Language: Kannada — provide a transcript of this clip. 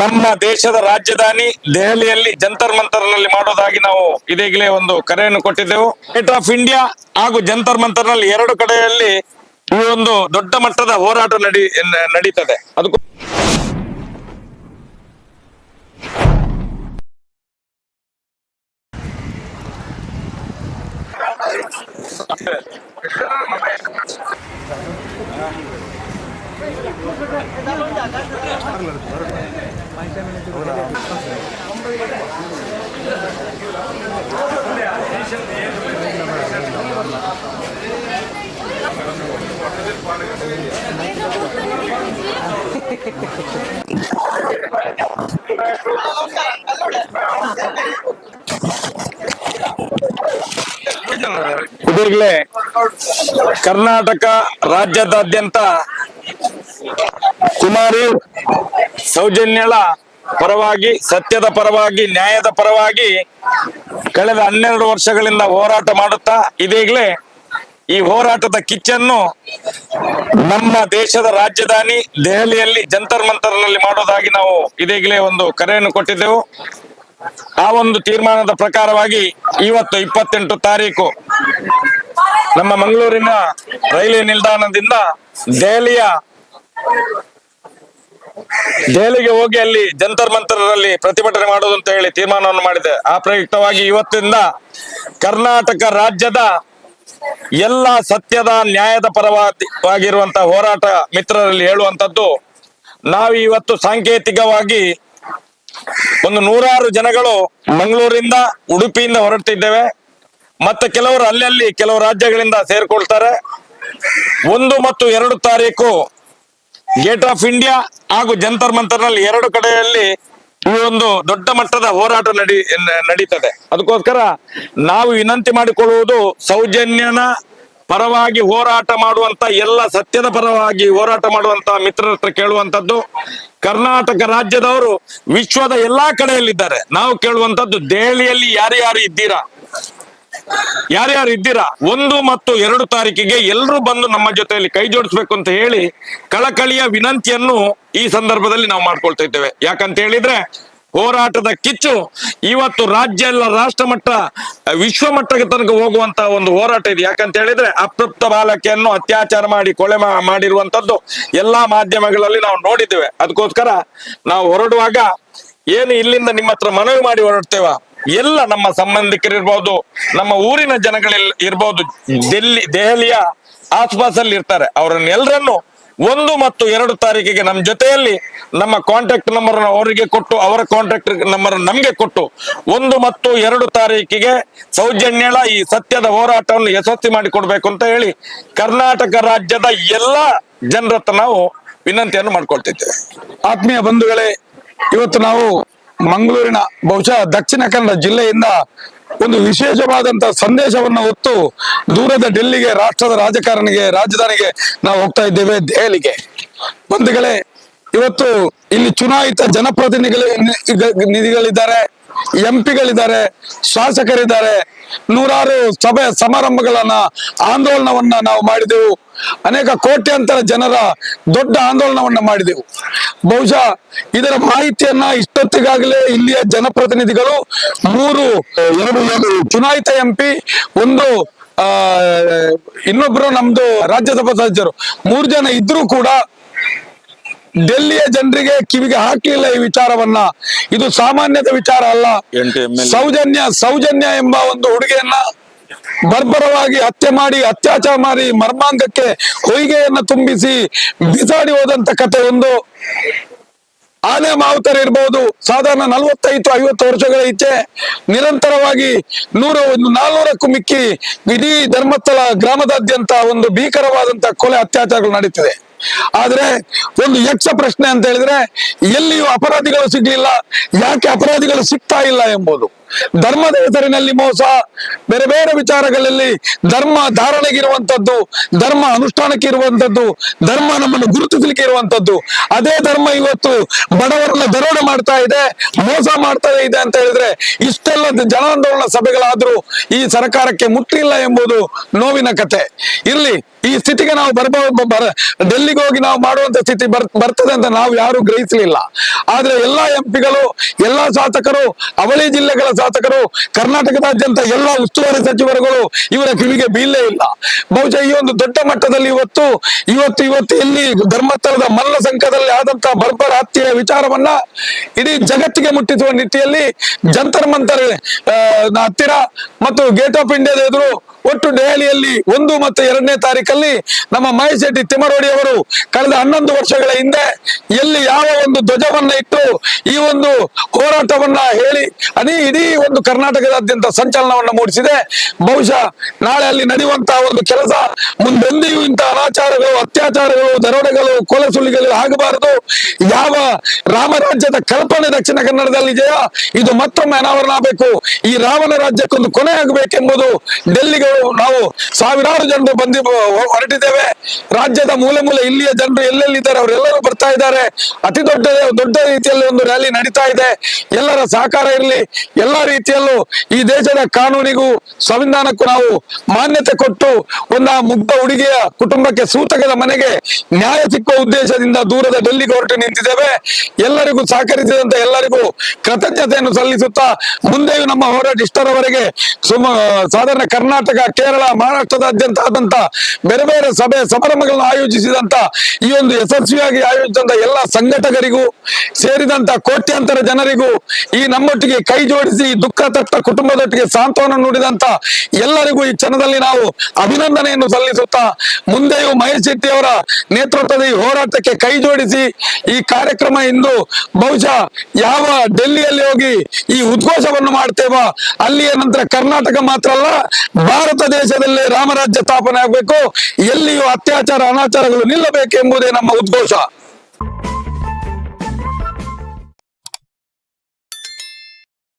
ನಮ್ಮ ದೇಶದ ರಾಜಧಾನಿ ದೆಹಲಿಯಲ್ಲಿ ಜಂತರ್ ಮಂತರ್ನಲ್ಲಿ ಮಾಡೋದಾಗಿ ನಾವು ಇದೀಗಲೇ ಒಂದು ಕರೆಯನ್ನು ಕೊಟ್ಟಿದ್ದೆವು. ಗೇಟ್ ಆಫ್ ಇಂಡಿಯಾ ಹಾಗೂ ಜಂತರ್ ಮಂತರ್ನಲ್ಲಿ ಎರಡು ಕಡೆಯಲ್ಲಿ ಈ ಒಂದು ದೊಡ್ಡ ಮಟ್ಟದ ಹೋರಾಟ ನಡಿ, ನಡೀತದೆ. ಅದಕ್ಕೂ ಕರ್ನಾಟಕ ರಾಜ್ಯದಾದ್ಯಂತ ಕುಮಾರಿ, ಸೌಜನ್ಯಳ ಪರವಾಗಿ, ಸತ್ಯದ ಪರವಾಗಿ, ನ್ಯಾಯದ ಪರವಾಗಿ ಕಳೆದ ಹನ್ನೆರಡು ವರ್ಷಗಳಿಂದ ಹೋರಾಟ ಮಾಡುತ್ತಾ ಇದೀಗಲೇ ಈ ಹೋರಾಟದ ಕಿಚ್ಚನ್ನು ನಮ್ಮ ದೇಶದ ರಾಜಧಾನಿ ದೆಹಲಿಯಲ್ಲಿ ಜಂತರ್ ಮಂತರ್ನಲ್ಲಿ ಮಾಡೋದಾಗಿ ನಾವು ಇದೀಗಲೇ ಒಂದು ಕರೆಯನ್ನು ಕೊಟ್ಟಿದ್ದೆವು. ಆ ಒಂದು ತೀರ್ಮಾನದ ಪ್ರಕಾರವಾಗಿ ಇವತ್ತು ಇಪ್ಪತ್ತೆಂಟು ತಾರೀಕು ನಮ್ಮ ಮಂಗಳೂರಿನ ರೈಲ್ವೆ ನಿಲ್ದಾಣದಿಂದ ದೆಹಲಿಯ ದೆಹಲಿಗೆ ಹೋಗಿ ಅಲ್ಲಿ ಜಂತರ್ ಮಂತರಲ್ಲಿ ಪ್ರತಿಭಟನೆ ಮಾಡೋದು ಅಂತ ಹೇಳಿ ತೀರ್ಮಾನವನ್ನು ಮಾಡಿದೆ. ಆ ಪ್ರಯುಕ್ತವಾಗಿ ಇವತ್ತಿಂದ ಕರ್ನಾಟಕ ರಾಜ್ಯದ ಎಲ್ಲ ಸತ್ಯದ, ನ್ಯಾಯದ ಪರವಾಗಿರುವಂತಹ ಹೋರಾಟ ಮಿತ್ರರಲ್ಲಿ ಹೇಳುವಂತದ್ದು ನಾವು ಇವತ್ತು ಸಾಂಕೇತಿಕವಾಗಿ ಒಂದು ನೂರಾರು ಜನಗಳು ಮಂಗಳೂರಿಂದ ಉಡುಪಿಯಿಂದ ಹೊರಡ್ತಿದ್ದೇವೆ. ಮತ್ತೆ ಕೆಲವರು ಅಲ್ಲಲ್ಲಿ, ಕೆಲವು ರಾಜ್ಯಗಳಿಂದ ಸೇರ್ಕೊಳ್ತಾರೆ. ಒಂದು ಮತ್ತು ಎರಡು ತಾರೀಕು ಗೇಟ್ ಆಫ್ ಇಂಡಿಯಾ ಹಾಗೂ ಜಂತರ್ ಮಂತರ್ನಲ್ಲಿ ಎರಡು ಕಡೆಯಲ್ಲಿ ಈ ಒಂದು ದೊಡ್ಡ ಮಟ್ಟದ ಹೋರಾಟ ನಡಿ, ನಡೀತದೆ. ಅದಕ್ಕೋಸ್ಕರ ನಾವು ವಿನಂತಿ ಮಾಡಿಕೊಳ್ಳುವುದು ಸೌಜನ್ಯನ ಪರವಾಗಿ ಹೋರಾಟ ಮಾಡುವಂತ ಎಲ್ಲ ಸತ್ಯದ ಪರವಾಗಿ ಹೋರಾಟ ಮಾಡುವಂತ ಮಿತ್ರರ ಹತ್ರ ಕೇಳುವಂತದ್ದು. ಕರ್ನಾಟಕ ರಾಜ್ಯದವರು ವಿಶ್ವದ ಎಲ್ಲಾ ಕಡೆಯಲ್ಲಿದ್ದಾರೆ. ನಾವು ಕೇಳುವಂತದ್ದು, ದೆಹಲಿಯಲ್ಲಿ ಯಾರ್ಯಾರು ಇದ್ದೀರಾ? ಯಾರ್ಯಾರು ಇದ್ದೀರಾ? ಒಂದು ಮತ್ತು ಎರಡು ತಾರೀಕಿಗೆ ಎಲ್ಲರೂ ಬಂದು ನಮ್ಮ ಜೊತೆಯಲ್ಲಿ ಕೈ ಜೋಡಿಸ್ಬೇಕು ಅಂತ ಹೇಳಿ ಕಳಕಳಿಯ ವಿನಂತಿಯನ್ನು ಈ ಸಂದರ್ಭದಲ್ಲಿ ನಾವು ಮಾಡ್ಕೊಳ್ತಾ ಇದ್ದೇವೆ. ಯಾಕಂತ ಹೇಳಿದ್ರೆ ಹೋರಾಟದ ಕಿಚ್ಚು ಇವತ್ತು ರಾಜ್ಯ ಎಲ್ಲ ರಾಷ್ಟ್ರ ಮಟ್ಟ ವಿಶ್ವ ಮಟ್ಟಕ್ಕೆ ತನಕ ಹೋಗುವಂತ ಒಂದು ಹೋರಾಟ ಇದೆ. ಯಾಕಂತ ಹೇಳಿದ್ರೆ ಅಪ್ರಪ್ತ ಬಾಲಕಿಯನ್ನು ಅತ್ಯಾಚಾರ ಮಾಡಿ ಕೊಲೆ ಮಾಡಿರುವಂತದ್ದು ಎಲ್ಲಾ ಮಾಧ್ಯಮಗಳಲ್ಲಿ ನಾವು ನೋಡಿದ್ದೇವೆ. ಅದಕ್ಕೋಸ್ಕರ ನಾವು ಹೊರಡುವಾಗ ಏನು ಇಲ್ಲಿಂದ ನಿಮ್ಮ ಹತ್ರ ಮನವಿ ಮಾಡಿ ಹೊರಡ್ತೇವ? ಎಲ್ಲ ನಮ್ಮ ಸಂಬಂಧಿಕರಿರ್ಬೋದು, ನಮ್ಮ ಊರಿನ ಜನಗಳೆಲ್ಲ ಇರ್ಬೋದು ಡೆಲ್ಲಿ ದೆಹಲಿಯ ಆಸ್ಪಾಸಲ್ಲಿ ಇರ್ತಾರೆ. ಅವರನ್ನೆಲ್ಲರನ್ನು ಒಂದು ಮತ್ತು ಎರಡು ತಾರೀಕಿಗೆ ನಮ್ಮ ಜೊತೆಯಲ್ಲಿ ನಮ್ಮ ಕಾಂಟ್ಯಾಕ್ಟ್ ನಂಬರ್ ಅವರಿಗೆ ಕೊಟ್ಟು, ಅವರ ಕಾಂಟ್ಯಾಕ್ಟ್ ನಂಬರ್ ನಮಗೆ ಕೊಟ್ಟು, ಒಂದು ಮತ್ತು ಎರಡು ತಾರೀಕಿಗೆ ಸೌಜನ್ಯಳ ಈ ಸತ್ಯದ ಹೋರಾಟವನ್ನು ಯಶಸ್ವಿ ಮಾಡಿಕೊಡ್ಬೇಕು ಅಂತ ಹೇಳಿ ಕರ್ನಾಟಕ ರಾಜ್ಯದ ಎಲ್ಲ ಜನರತ್ರ ನಾವು ವಿನಂತಿಯನ್ನು ಮಾಡ್ಕೊಳ್ತಿದ್ದೇವೆ. ಆತ್ಮೀಯ ಬಂಧುಗಳೇ, ಇವತ್ತು ನಾವು ಮಂಗಳೂರಿನ ಬಹುಶಃ ದಕ್ಷಿಣ ಕನ್ನಡ ಜಿಲ್ಲೆಯಿಂದ ಒಂದು ವಿಶೇಷವಾದಂತ ಸಂದೇಶವನ್ನು ಹೊತ್ತು ದೂರದ ಡೆಲ್ಲಿಗೆ ರಾಷ್ಟ್ರದ ರಾಜಕಾರಣಿಗೆ, ರಾಜಧಾನಿಗೆ ನಾವು ಹೋಗ್ತಾ ಇದ್ದೇವೆ ದೆಹಲಿಗೆ. ಬಂಧುಗಳೇ, ಇವತ್ತು ಇಲ್ಲಿ ಚುನಾಯಿತ ಜನಪ್ರತಿನಿಧಿಗಳು ನಿಧಿಗಳಿದ್ದಾರೆ. ಎಂ ಪಿಗಳಿದ್ದಾರೆ ಶಾಸಕರಿದ್ದಾರೆ, ನೂರಾರು ಸಭೆ ಸಮಾರಂಭಗಳನ್ನ, ಆಂದೋಲನವನ್ನ ನಾವು ಮಾಡಿದೆವು. ಅನೇಕ ಕೋಟ್ಯಾಂತರ ಜನರ ದೊಡ್ಡ ಆಂದೋಲನವನ್ನ ಮಾಡಿದೆವು. ಬಹುಶಃ ಇದರ ಮಾಹಿತಿಯನ್ನ ಇಷ್ಟೊತ್ತಿಗಾಗಲೇ ಇಲ್ಲಿಯ ಜನಪ್ರತಿನಿಧಿಗಳು ಮೂರು ಚುನಾಯಿತ ಎಂಪಿ, ಒಂದು, ಆ, ಇನ್ನೊಬ್ರು ನಮ್ದು ರಾಜ್ಯಸಭಾ ಸದಸ್ಯರು. ಮೂರು ಜನ ಇದ್ರು ಕೂಡ ಡೆಲ್ಲಿಯ ಜನರಿಗೆ ಕಿವಿಗೆ ಹಾಕಲಿಲ್ಲ ಈ ವಿಚಾರವನ್ನ. ಇದು ಸಾಮಾನ್ಯದ ವಿಚಾರ ಅಲ್ಲ. ಸೌಜನ್ಯ ಸೌಜನ್ಯ ಎಂಬ ಒಂದು ಹುಡುಗಿಯನ್ನ ಬರ್ಬರವಾಗಿ ಹತ್ಯೆ ಮಾಡಿ ಅತ್ಯಾಚಾರ ಮಾಡಿ ಮರ್ಮಾಂಗಕ್ಕೆ ಹೊಯ್ಗೆಯನ್ನ ತುಂಬಿಸಿ ಬಿಸಾಡಿ ಹೋದಂತ ಕತೆ ಒಂದು. ಆನೆ ಮಾವುತರ ಇರ್ಬಹುದು ಸಾಧಾರಣ ನಲವತ್ತೈದು ಐವತ್ತು ವರ್ಷಗಳ ಈಚೆ ನಿರಂತರವಾಗಿ ನೂರ ಒಂದು ನಾಲ್ನೂರಕ್ಕೂ ಮಿಕ್ಕಿ ಇಡೀ ಧರ್ಮಸ್ಥಳ ಗ್ರಾಮದಾದ್ಯಂತ ಒಂದು ಭೀಕರವಾದಂತ ಕೊಲೆ ಅತ್ಯಾಚಾರಗಳು ನಡೀತಿದೆ. ಆದ್ರೆ ಒಂದು ಯಕ್ಷ ಪ್ರಶ್ನೆ ಅಂತ ಹೇಳಿದ್ರೆ ಎಲ್ಲಿಯೂ ಅಪರಾಧಿಗಳು ಸಿಗ್ಲಿಲ್ಲ. ಯಾಕೆ ಅಪರಾಧಿಗಳು ಸಿಗ್ತಾ ಇಲ್ಲ ಎಂಬುದು? ಧರ್ಮದ ಹೆಸರಿನಲ್ಲಿ ಮೋಸ. ಬೇರೆ ಬೇರೆ ವಿಚಾರಗಳಲ್ಲಿ ಧರ್ಮ ಧಾರಣೆಗಿರುವಂತದ್ದು, ಧರ್ಮ ಅನುಷ್ಠಾನಕ್ಕೆ ಇರುವಂತದ್ದು ಧರ್ಮ ನಮ್ಮನ್ನು ಗುರುತಿಸಲಿಕ್ಕೆ ಇರುವಂತದ್ದು ಅದೇ ಧರ್ಮ ಇವತ್ತು ಬಡವರನ್ನ ದರೋಡೆ ಮಾಡ್ತಾ ಇದೆ, ಮೋಸ ಮಾಡ್ತಾ ಇದೆ ಅಂತ ಹೇಳಿದ್ರೆ ಇಷ್ಟೆಲ್ಲ ಜನಾಂದೋಲನ ಸಭೆಗಳಾದ್ರೂ ಈ ಸರ್ಕಾರಕ್ಕೆ ಮುಟ್ಟಿಲ್ಲ ಎಂಬುದು ನೋವಿನ ಕತೆ. ಇರ್ಲಿ, ಈ ಸ್ಥಿತಿಗೆ ನಾವು ಬರ್ಬ, ಬರ, ಡೆಲ್ಲಿಗೆ ಹೋಗಿ ನಾವು ಮಾಡುವಂತ ಸ್ಥಿತಿ ಬರ್, ಬರ್ತದೆ ಅಂತ ನಾವು ಯಾರು ಗ್ರಹಿಸಲಿಲ್ಲ. ಆದ್ರೆ ಎಲ್ಲಾ ಎಂಪಿಗಳು ಎಲ್ಲಾ ಶಾಸಕರು, ಅವಳಿ ಜಿಲ್ಲೆಗಳ ಶಾಸಕರು ಕರ್ನಾಟಕದಾದ್ಯಂತ ಎಲ್ಲಾ ಉಸ್ತುವಾರಿ ಸಚಿವರುಗಳು ಇವರ ಕಿವಿಗೆ ಬೀಳಲೇ ಇಲ್ಲ. ಬಹುಶಃ ಈ ಒಂದು ದೊಡ್ಡ ಮಟ್ಟದಲ್ಲಿ ಇವತ್ತು ಇವತ್ತು ಇವತ್ತು ಇಲ್ಲಿ ಧರ್ಮಸ್ಥಳದ ಮಲ್ಲ ಸಂಕದಲ್ಲಿ ಆದಂತಹ ಬರ್ಬರ ಹತ್ಯೆಯ ವಿಚಾರವನ್ನ ಇಡೀ ಜಗತ್ತಿಗೆ ಮುಟ್ಟಿಸುವ ನಿಟ್ಟಿನಲ್ಲಿ ಜಂತರ್ ಮಂತರ್ ಹತ್ತಿರ ಮತ್ತು ಗೇಟ್ ಆಫ್ ಇಂಡಿಯಾದ ಎದುರು ಒಟ್ಟು ದೆಹಲಿಯಲ್ಲಿ ಒಂದು ಮತ್ತು ಎರಡನೇ ತಾರೀಕಲ್ಲಿ ನಮ್ಮ ಮಹೇಶ್ ಶೆಟ್ಟಿ ತಿಮರೋಡಿ ಅವರು ಕಳೆದ ಹನ್ನೊಂದು ವರ್ಷಗಳ ಹಿಂದೆ ಎಲ್ಲಿ ಯಾವ ಒಂದು ಧ್ವಜವನ್ನ ಇಟ್ಟು ಈ ಒಂದು ಹೋರಾಟವನ್ನ ಹೇಳಿ ಅದೇ ಇಡೀ ಒಂದು ಕರ್ನಾಟಕದಾದ್ಯಂತ ಸಂಚಲನವನ್ನ ಮೂಡಿಸಿದೆ. ಬಹುಶಃ ನಾಳೆ ಅಲ್ಲಿ ನಡೆಯುವಂತಹ ಒಂದು ಕೆಲಸ ಮುಂದೆಂದಿಯೂ ಇಂತಹ ಅನಾಚಾರಗಳು, ಅತ್ಯಾಚಾರಗಳು, ದರೋಡೆಗಳು ಕೊಲೆ ಸುಳ್ಳಿಗಳು ಆಗಬಾರದು. ಯಾವ ರಾಮರಾಜ್ಯದ ಕಲ್ಪನೆ ದಕ್ಷಿಣ ಕನ್ನಡದಲ್ಲಿ ಜಯ ಇದು ಮತ್ತೊಮ್ಮೆ ಅನಾವರಣ ಆಗಬೇಕು. ಈ ರಾಮನ ರಾಜ್ಯಕ್ಕೊಂದು ಕೊನೆ ಆಗಬೇಕೆಂಬುದು ಡೆಲ್ಲಿಗೆ ನಾವು ಸಾವಿರಾರು ಜನರು ಬಂದಿ ಹೊರಟಿದ್ದೇವೆ. ರಾಜ್ಯದ ಮೂಲೆ ಮೂಲೆ ಇಲ್ಲಿಯ ಜನರು ಎಲ್ಲೆಲ್ಲಿದ್ದಾರೆ ಅವರೆಲ್ಲರೂ ಬರ್ತಾ ಇದ್ದಾರೆ. ಅತಿ ದೊಡ್ಡ ದೊಡ್ಡ ರೀತಿಯಲ್ಲಿ ಒಂದು ರ್ಯಾಲಿ ನಡೀತಾ ಇದೆ. ಎಲ್ಲರ ಸಹಕಾರ ಇರಲಿ. ಎಲ್ಲ ರೀತಿಯಲ್ಲೂ ಈ ದೇಶದ ಕಾನೂನಿಗೂ ಸಂವಿಧಾನಕ್ಕೂ ನಾವು ಮಾನ್ಯತೆ ಕೊಟ್ಟು ಒಂದು ಮುಗ್ಧ ಹುಡುಗಿಯ ಕುಟುಂಬಕ್ಕೆ ಸೂತಕದ ಮನೆಗೆ ನ್ಯಾಯ ಸಿಕ್ಕುವ ಉದ್ದೇಶದಿಂದ ದೂರದ ಡೆಲ್ಲಿಗೆ ಹೊರಟು ನಿಂತಿದ್ದೇವೆ. ಎಲ್ಲರಿಗೂ ಸಹಕರಿಸಿದಂತ ಎಲ್ಲರಿಗೂ ಕೃತಜ್ಞತೆಯನ್ನು ಸಲ್ಲಿಸುತ್ತಾ ಮುಂದೆಯೂ ನಮ್ಮ ಹೋರಾಟ ಇಷ್ಟರವರೆಗೆ ಸುಮ ಸಾಧಾರಣ ಕರ್ನಾಟಕ ಕೇರಳ, ಮಹಾರಾಷ್ಟ್ರದಾದ್ಯಂತ ಆದಂತ ಬೇರೆ ಬೇರೆ ಸಭೆ, ಸಮಾರಂಭಗಳನ್ನು ಆಯೋಜಿಸಿದಂತ ಈ ಒಂದು ಯಶಸ್ವಿಯಾಗಿ ಆಯೋಜಿಸಿದ ಎಲ್ಲ ಸಂಘಟಕರಿಗೂ ಸೇರಿದಂತ ಕೋಟ್ಯಾಂತರ ಜನರಿಗೂ ಈ ನಮ್ಮೊಟ್ಟಿಗೆ ಕೈ ಜೋಡಿಸಿ ದುಃಖ ತಟ್ಟ ಕುಟುಂಬದೊಟ್ಟಿಗೆ ಸಾಂತ್ವನ ನೋಡಿದಂತ ಎಲ್ಲರಿಗೂ ಈ ಕ್ಷಣದಲ್ಲಿ ನಾವು ಅಭಿನಂದನೆಯನ್ನು ಸಲ್ಲಿಸುತ್ತಾ ಮುಂದೆಯೂ ಮಹೇಶ್ ಶೆಟ್ಟಿ ಅವರ ನೇತೃತ್ವದ ಈ ಹೋರಾಟಕ್ಕೆ ಕೈ ಜೋಡಿಸಿ ಈ ಕಾರ್ಯಕ್ರಮ ಇಂದು ಬಹುಶಃ ಯಾವ ಡೆಲ್ಲಿಯಲ್ಲಿ ಹೋಗಿ ಈ ಉದ್ಘೋಷವನ್ನು ಮಾಡ್ತೇವೋ ಅಲ್ಲಿಯ ನಂತರ ಕರ್ನಾಟಕ ಮಾತ್ರ ಅಲ್ಲ, ಭಾರತ ದೇಶದಲ್ಲೇ ರಾಮರಾಜ್ಯ ಸ್ಥಾಪನೆ ಆಗಬೇಕು ಎಲ್ಲಿಯೂ ಅತ್ಯಾಚಾರ ಅನಾಚಾರಗಳು ನಿಲ್ಲಬೇಕು ಎಂಬುದೇ ನಮ್ಮ ಉದ್ಘೋಷ